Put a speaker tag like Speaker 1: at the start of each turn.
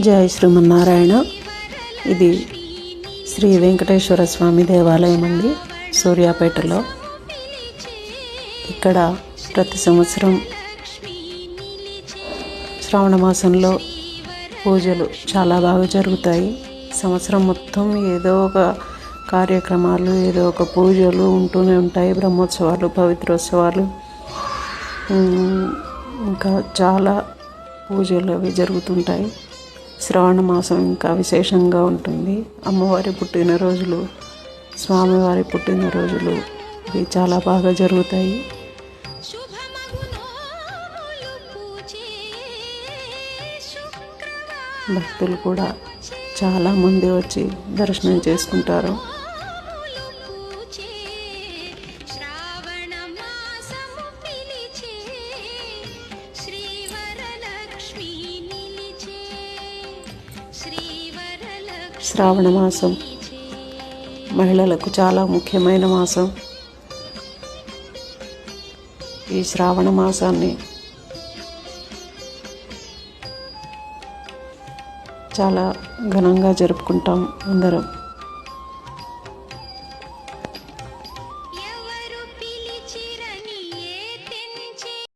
Speaker 1: జై శ్రీమన్నారాయణ. ఇది శ్రీ వెంకటేశ్వర స్వామి దేవాలయం అండి సూర్యాపేటలో. ఇక్కడ ప్రతి సంవత్సరం శ్రావణ మాసంలో పూజలు చాలా బాగా జరుగుతాయి. సంవత్సరం మొత్తం ఏదో ఒక కార్యక్రమాలు ఏదో ఒక పూజలు ఉంటూనే ఉంటాయి. బ్రహ్మోత్సవాలు పవిత్రోత్సవాలు. ఇంకా చాలా పూజలు అవి జరుగుతుంటాయి. శ్రావణ మాసం ఇంకా విశేషంగా ఉంటుంది. అమ్మవారి పుట్టినరోజులు స్వామివారి పుట్టినరోజులు ఇవి చాలా బాగా జరుగుతాయి. భక్తులు కూడా చాలామంది వచ్చి దర్శనం చేసుకుంటారు. శ్రావణ మాసం. మహిళలకు చాలా ముఖ్యమైన మాసం. ఈ శ్రావణ మాసాన్ని చాలా ఘనంగా జరుపుకుంటాం అందరం.